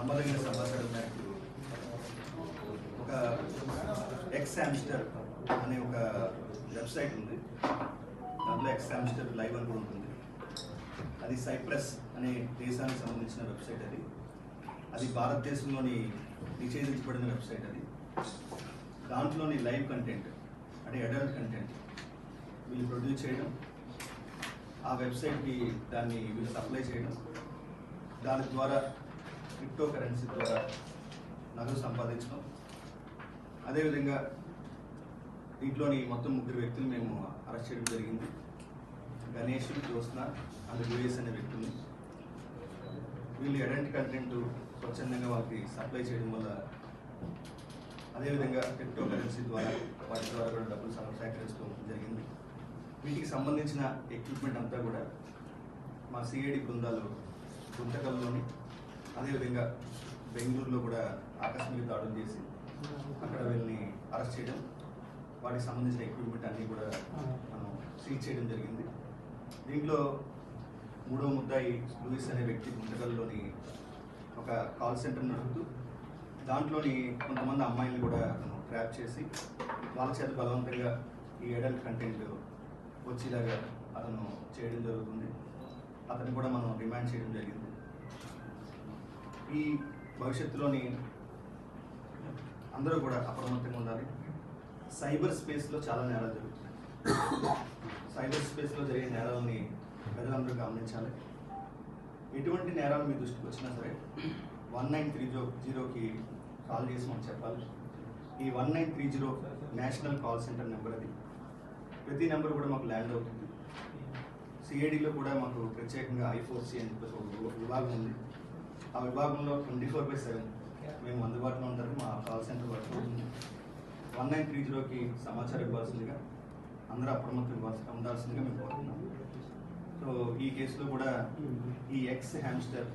నమ్మదగిన సమాచారం మేరకు ఒక ఎక్స్ హామ్స్టర్ అనే ఒక వెబ్సైట్ ఉంది. దాంట్లో ఎక్స్ హామ్స్టర్ లైవ్ అని కూడా ఉంటుంది. అది సైప్రస్ అనే దేశానికి సంబంధించిన వెబ్సైట్ అది. అది భారతదేశంలోని నిషేధించబడిన వెబ్సైట్ అది. దాంట్లోని లైవ్ కంటెంట్ అంటే అడల్ట్ కంటెంట్ వీళ్ళు ప్రొడ్యూస్ చేయడం. ఆ వెబ్సైట్కి దాన్ని వీళ్ళు సప్లై చేయడం. దాని ద్వారా క్రిప్టో కరెన్సీ ద్వారా నగదు సంపాదించడం. అదేవిధంగా దీంట్లోని మొత్తం ముగ్గురు వ్యక్తులు మేము అరెస్ట్ చేయడం జరిగింది. గణేష్ జ్యోత్స్న అండ్ యుఎస్ అనే వ్యక్తుల్ని వీళ్ళు ఎడంటి కంటెంట్ స్వచ్ఛందంగా వాళ్ళకి సప్లై చేయడం వల్ల అదేవిధంగా క్రిప్టో కరెన్సీ ద్వారా వాటి ద్వారా కూడా డబ్బులు సేకరించడం జరిగింది. వీటికి సంబంధించిన ఎక్విప్మెంట్ అంతా కూడా మా సిఐడి బృందాలు గుంతకల్లోని అదేవిధంగా బెంగళూరులో కూడా ఆకస్మిక దాడులు చేసి అక్కడ వీళ్ళని అరెస్ట్ చేయడం వాటికి సంబంధించిన ఎక్విప్మెంట్ అన్నీ కూడా మనం సీజ్ చేయడం జరిగింది. దీంట్లో మూడో ముద్దాయి లూయిస్ అనే వ్యక్తి గుంతకల్లోని ఒక కాల్ సెంటర్ నడుపుతూ దాంట్లోని కొంతమంది అమ్మాయిలను కూడా అతను ట్రాప్ చేసి వాళ్ళ చేత బలవంతంగా ఈ అడల్ట్ కంటెంట్ వచ్చేలాగా అతను చేయడం జరుగుతుంది. అతను కూడా మనం డిమాండ్ చేయడం జరిగింది. ఈ భవిష్యత్తులోని అందరూ కూడా అప్రమత్తంగా ఉండాలి. సైబర్ స్పేస్లో చాలా నేరాలు జరుగుతున్నాయి. సైబర్ స్పేస్లో జరిగే నేరాలని ప్రజలందరూ గమనించాలి. ఎటువంటి నేరాలు మీ దృష్టికి వచ్చినా సరే వన్ నైన్ త్రీ జీరో జీరోకి కాల్ చేసి మనం చెప్పాలి. ఈ one nine three zero national call centre number అది. ప్రతి నెంబర్ కూడా మాకు ల్యాండ్ అవుతుంది. సిఐడిలో కూడా మాకు ప్రత్యేకంగా ఐఫోర్సీ అని చెప్పేసి ఒక విభాగం ఉంది. ఆ విభాగంలో ట్వంటీ ఫోర్ బై సెవెన్ మేము అందుబాటులో ఉంటారు మా call centre work one nine three జీరోకి సమాచారం ఇవ్వాల్సిందిగా అందరూ అప్రమత్తం ఇవ్వాల్సి ఉండాల్సిందిగా మేము కోరుతున్నాం సో ఈ కేసులో కూడా ఈ ఎక్స్ హ్యామ్స్టర్